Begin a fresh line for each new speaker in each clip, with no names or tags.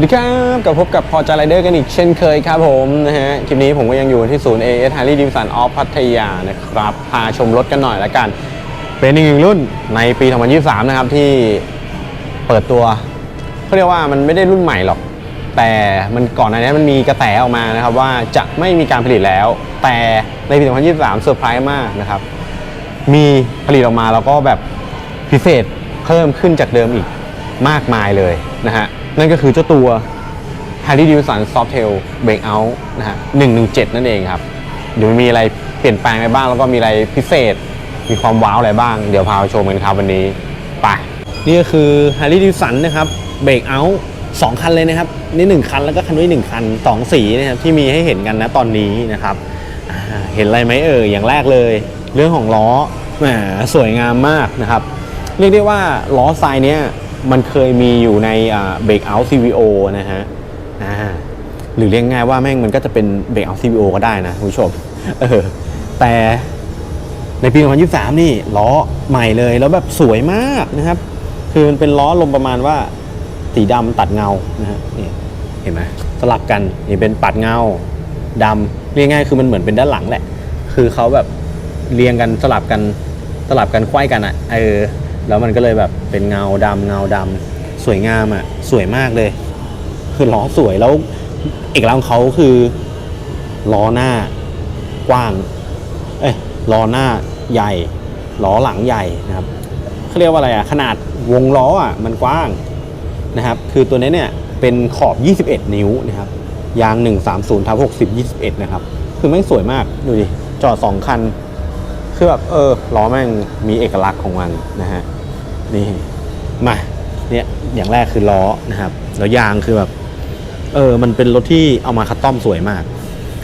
วัสดีครับกลับพบกับพอจไรเดอร์กันอีกเช่นเคยครับผมนะฮะ คลิปนี้ผมก็ยังอยู่ที่ศูนย์ AS Harley Davidson of พัทยานะครับ พาชมรถกันหน่อยละกัน เป็นอีกหนึ่งรุ่นในปี 2023 นะครับ ที่เปิดตัวเขาเรียกว่ามันไม่ได้รุ่นใหม่หรอก แต่มันก่อนหน้านี้มันมีกระแสออกมานะครับ ว่าจะไม่มีการผลิตแล้ว แต่ในปี 2023 เซอร์ไพรส์มากนะครับ มีผลิตออกมาแล้วก็แบบพิเศษเพิ่มขึ้นจากเดิมอีกมากมายเลยนะฮะ นั่นก็คือเจ้าตัว Harley Davidson Softail Breakout นะฮะ117 นั่นเองครับเดี๋ยวมีอะไรเปลี่ยนแปลงไรบ้าง แล้วก็มีอะไรพิเศษ มีความว้าวอะไรบ้าง เดี๋ยวพาไปชมกันครับวันนี้ ไป นี่ก็คือ Harley Davidson นะครับ Breakout สองคันเลยนะครับ นี่หนึ่งคันแล้วก็คันนี้หนึ่งคันสองสีนะครับที่มีให้เห็นกันนะตอนนี้นะครับเห็นอะไรไหมเอออย่างแรกเลย เรื่องของล้อแหมสวยงามมากนะครับ เรียกได้ว่าล้อทรายเนี้ย มันเคยมีอยู่ในอ่า Breakout CVO นะฮะหรือเรียกง่ายว่าแม่งมันก็จะเป็น Breakout CVO ก็ได้นะคุณผู้ชมเออแต่ในปี 2023 นี่ล้อใหม่เลยแล้วแบบสวยมากนะครับ คือมันเป็นล้อลมประมาณว่าสีดำตัดเงานะฮะนี่เห็นไหมสลับกันนี่เป็นปัดเงาดำเรียกง่ายคือมันเหมือนเป็นด้านหลังแหละ คือเขาแบบเรียงกันสลับกันสลับกันไขว้กันอะเออ แล้วมันก็เลยแบบเป็นเงาดำเงาดำสวยงามอะ สวยมากเลย คือล้อสวยแล้วเอกลักษณ์ของเขาคือล้อหน้ากว้าง เอ้ยล้อหน้าใหญ่ล้อหลังใหญ่นะครับเขาเรียกว่าอะไรอะขนาดวงล้ออะมันกว้างนะครับ คือตัวนี้เนี่ยเป็นขอบ 21 นิ้วนะครับยาง 130ทับ60 21 นะครับ คือแม่งสวยมาก ดูดิ จอด 2 คัน คือแบบ เออ ล้อแม่งมีเอกลักษณ์ของมันนะฮะ นี่มาเนี่ยอย่างแรกคือล้อนะครับแล้วยางคือแบบเออมันเป็นรถที่เอามาคัสตอมสวยมาก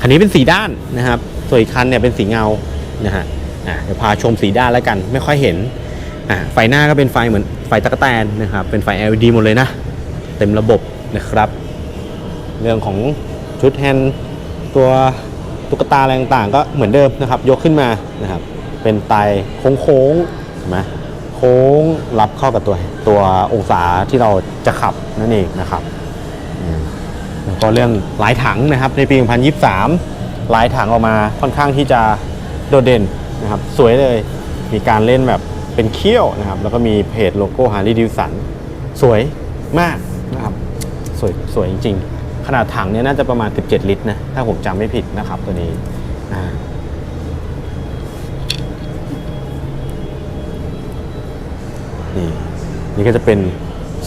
คันนี้เป็นสีด้านนะครับส่วนอีกคันเนี่ยเป็นสีเงานะฮะอะเดี๋ยวพาชมสีด้านแล้วกัน ไม่ค่อยเห็นอะไฟหน้าก็เป็นไฟเหมือนไฟตะกแตนนะครับเป็นไฟ LED หมดเลยนะเต็มระบบนะครับ เรื่องของชุดแฮนด์ตัวตุ๊กตาอะไรต่างๆ ก็เหมือนเดิมนะครับ ยกขึ้นมานะครับ เป็นไตโค้งๆเห็นไหม โค้งรับเข้ากับตัวตัวองศาที่เราจะขับนั่นเองนะครับแล้วก็เรื่องลายถังนะครับ ในปี 2023 ลายถังออกมาค่อนข้างที่จะโดดเด่นนะครับ สวยเลยมีการเล่นแบบเป็นเขี้ยวนะครับ แล้วก็มีเพจโลโก้ Harley Davidson สวยมากนะครับ สวยสวยจริง ๆ ขนาดถังเนี่ยน่าจะประมาณ 17 ลิตรนะ ถ้าผมจำไม่ผิดนะครับตัวนี้ นี่ก็จะเป็น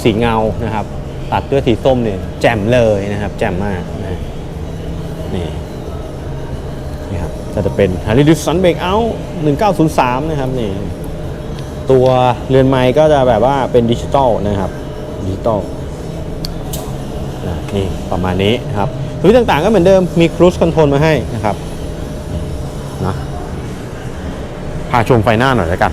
สีเงานะครับ ตัดด้วยสีส้มเนี่ยแจ่มเลยนะครับ แจ่มมากนะนี่นี่ครับก็จะเป็น Harley Davidson Breakout 1903นะครับนี่ตัวเรือนไม้ก็จะแบบว่าเป็นดิจิตอลนะครับดิจิตอลนะนี่ประมาณนี้นครับสวิตต่างๆก็เหมือนเดิมมี cruise control มาให้นะครับนะพาชมไฟหน้าหน่อยแล้วกัน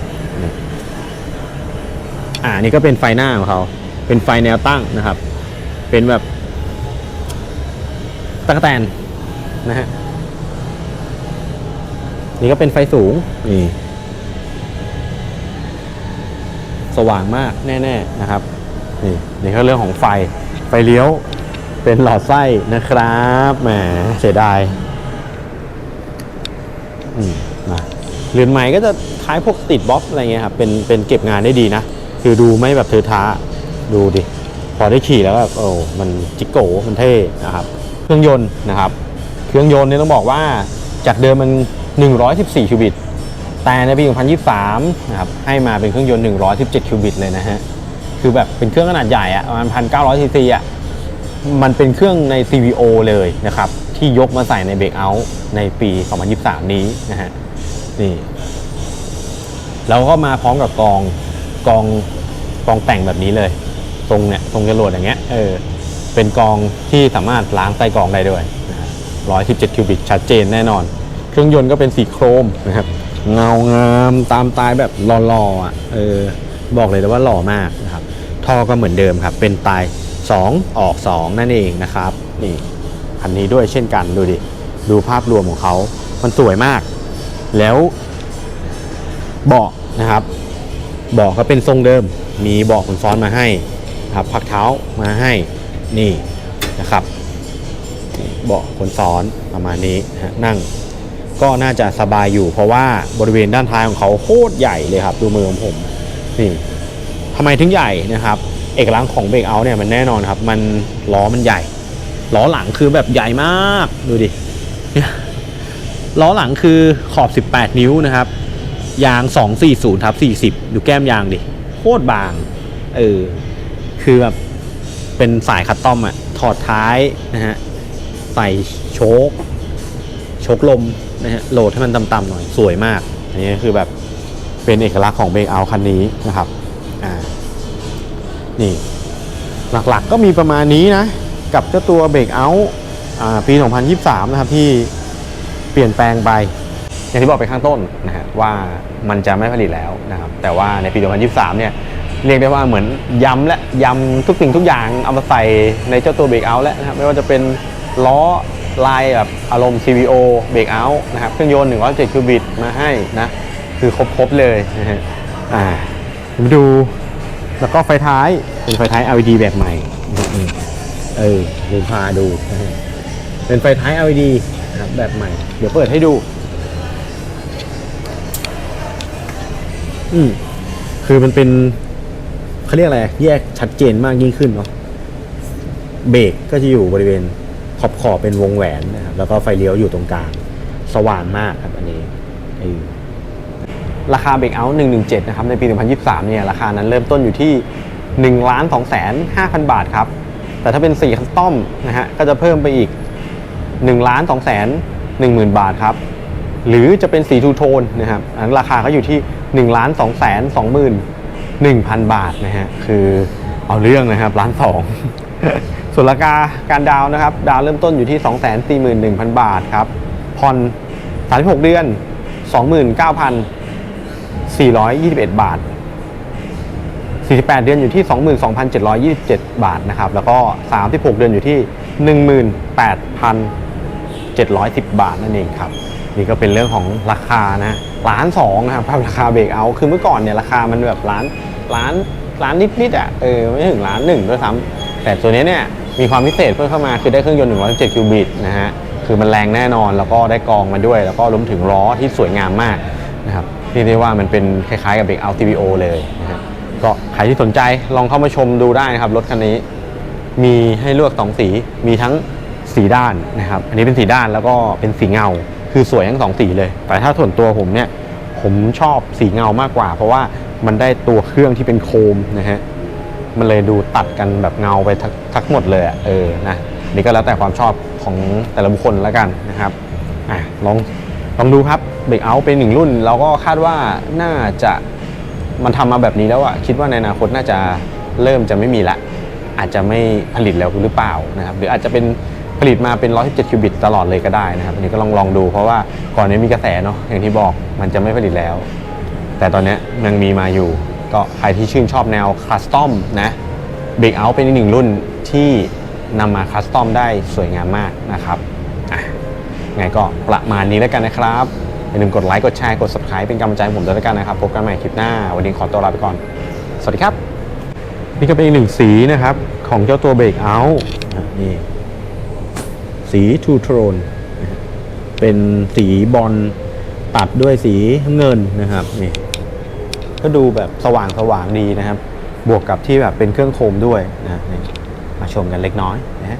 อ่านี่ก็เป็นไฟหน้าของเขาเป็นไฟแนวตั้งนะครับ เป็นแบบตะกแตนนะฮะนี่ก็เป็นไฟสูงนี่สว่างมากแน่ ๆนะครับ นี่นี่ก็เรื่องของไฟไฟเลี้ยวเป็นหลอดไส้นะครับแหมเสียดายอืมมาเรือนใหม่ก็จะคล้ายพวกติดบ็อกอะไรเงี้ยครับเป็นเป็นเก็บงานได้ดีนะ คือดูไม่แบบเทอท้าดูดิ พอได้ขี่แล้วแบบโอ้มันจิกโกมันเท่นะครับ เครื่องยนต์นะครับ เครื่องยนต์เนี่ยต้องบอกว่าจากเดิมมัน 114 คิวบิต แต่ในปี 2023 นะครับ ให้มาเป็นเครื่องยนต์ 117 คิวบิตเลยนะฮะ คือแบบเป็นเครื่องขนาดใหญ่อะประมาณ 1,900 ซีซีอะมันเป็นเครื่องใน CVO เลยนะครับ ที่ยกมาใส่ในเบรกเอาท์ในปี 2023 นี้นะฮะ นี่ แล้วก็มาพร้อมกับกองกอง กองแต่งแบบนี้เลย ตรงเนี่ยตรงจรวดอย่างเงี้ยเออเป็นกองที่สามารถล้างใต้กองได้ด้วยนะครับ117คิวบิตชัดเจนแน่นอน เครื่องยนต์ก็เป็นสีโครมนะครับเงางามตามตายแบบหล่อๆอะเออบอกเลยว่าหล่อมากนะครับท่อก็เหมือนเดิมครับ เป็นตาย 2 ออก 2 นั่นเองนะครับนี่คันนี้ด้วยเช่นกันดูดิดูภาพรวมของเขา มันสวยมาก แล้วเบาะนะครับ เบาะก็เป็นทรงเดิม มีเบาะคนซ้อนมาให้ครับพักเท้ามาให้นี่นะครับเบาะคนซ้อนประมาณนี้นะนั่งก็น่าจะสบายอยู่ เพราะว่าบริเวณด้านท้ายของเขาโคตรใหญ่เลยครับ ดูมือของผมนี่ทำไมถึงใหญ่นะครับ เอกลักษณ์ของเบรกเอาเนี่ยมันแน่นอนครับ มันล้อมันใหญ่ล้อหลังคือแบบใหญ่มากดูดิล้อหลังคือขอบ 18 นิ้วนะครับ ยาง 240ทับ40 ดูแก้มยางดิ โคตรบาง เออ คือแบบ เป็นสายคัสตอมอะถอดท้ายนะฮะ ใส่โชคโชคลมนะฮะ โหลดให้มันต่ำๆหน่อย สวยมาก อันนี้คือแบบเป็นเอกลักษณ์ของเบรกเอาคันนี้นะครับ อ่า นี่ หลักๆก็มีประมาณนี้นะ กับเจ้าตัวเบรกเอาอ่าปี 2023 นะครับที่เปลี่ยนแปลงไป อย่างที่บอกไปข้างต้นนะฮะว่ามันจะไม่ผลิตแล้วนะครับแต่ว่าในปี 2023 เนี่ยเรียกได้ว่าเหมือนย้ำและย้ำทุกสิ่งทุกอย่างเอามาใส่ในเจ้าตัวเบรกเอาแล้วนะครับไม่ว่าจะเป็นล้อลายแบบอารมณ์ CVO เบรกเอานะครับเครื่องยนต์107คิวบิตมาให้นะคือครบๆเลยนะฮะอ่ามาดูแล้วก็ไฟท้ายเป็นไฟท้าย LED แบบใหม่เออลืมพาดูนะฮะเป็นไฟท้าย LED นะครับแบบใหม่ เดี๋ยวเปิดให้ดู อืมคือมันเป็นเขาเรียกอะไร แยกชัดเจนมากยิ่งขึ้นเนาะเบรกก็จะอยู่บริเวณขอบขอบๆเป็นวงแหวนนะครับแล้วก็ไฟเลี้ยวอยู่ตรงกลาง สว่างมากครับอันนี้เออราคาเบรกเอาท์117 นะครับ ในปี 2023 เนี่ย ราคานั้นเริ่มต้นอยู่ที่1ล้าน2แสน5,000 บาทครับ แต่ถ้าเป็นสีคัสตอมนะฮะ ก็จะเพิ่มไปอีก1ล้าน2แสน10,000 บาทครับ หรือจะเป็นสีทูโทนนะครับอันราคาก็อยู่ที่1ล้าน2แสน20,000 1,000บาทนะฮะคือเอาเรื่องนะครับล้านสองส่วนราคาการดาวนะครับ ดาวเริ่มต้นอยู่ที่ 241,000 บาทครับผ่อน36 เดือน 29,000 421 บาท 48 เดือนอยู่ที่ 22,727 บาทนะครับ แล้วก็ 36 เดือนอยู่ที่ 18,710 บาทนั่นเองครับ นี่ก็เป็นเรื่องของราคานะล้านสองนะครับราคาเบรกเอาคือเมื่อก่อนเนี่ยราคามันแบบล้านล้านล้านนิดๆอะเออไม่ถึงล้านหนึ่งด้วยซ้ำแต่ตัวนี้เนี่ยมีความพิเศษเพิ่มเข้ามาคือได้เครื่องยนต์117คิวบิตนะฮะคือมันแรงแน่นอนแล้วก็ได้กองมาด้วย แล้วก็รวมถึงล้อที่สวยงามมากนะครับเรียกได้ว่ามันเป็นคล้ายๆกับเบรกเอา TVO เลยนะฮะก็ใครที่สนใจลองเข้ามาชมดูได้นะครับรถคันนี้มีให้เลือกสองสีมีทั้งสีด้านนะครับ อันนี้เป็นสีด้านแล้วก็เป็นสีเงา คือสวยทั้งสองสีเลย แต่ถ้าส่วนตัวผมเนี่ยผมชอบสีเงามากกว่า เพราะว่ามันได้ตัวเครื่องที่เป็นโคมนะฮะมันเลยดูตัดกันแบบเงาไปทั้งหมดเลยอะเออนะนี่ก็แล้วแต่ความชอบของแต่ละบุคคลแล้วกันนะครับอะลองลองดูครับเบรกเอาเป็นหนึ่งรุ่น เราก็คาดว่าน่าจะมันทำมาแบบนี้แล้วอะคิดว่าในอนาคตน่าจะเริ่มจะไม่มีละ อาจจะไม่ผลิตแล้วหรือเปล่านะครับ หรืออาจจะเป็น ผลิตมาเป็น 117 คิวบิตตลอดเลยก็ได้นะครับอันนี้ก็ลองลองดูเพราะว่าก่อนนี้มีกระแสเนาะอย่างที่บอกมันจะไม่ผลิตแล้ว แต่ตอนนี้ยังมีมาอยู่ ก็ใครที่ชื่นชอบแนวคัสตอมนะเบรกเอาเป็นอีกหนึ่งรุ่นที่นำมาคัสตอมได้สวยงามมากนะครับไงก็ประมาณนี้แล้วกันนะครับอย่าลืมกดไลค์กดแชร์กด subscribe เป็นกำลังใจให้ผมด้วยแล้วกันนะครับพบกันใหม่คลิปหน้า วันนี้ขอตัวลาไปก่อน สวัสดีครับ นี่ก็เป็นอีกหนึ่งสีนะครับ ของเจ้าตัวเบรกเอานี่ สีทูโทนเป็นสีบอลตัดด้วยสีเงินนะครับนี่ก็ดูแบบสว่างสว่างดีนะครับ บวกกับที่แบบเป็นเครื่องโคมด้วยนะนี่มาชมกันเล็กน้อยนะฮะ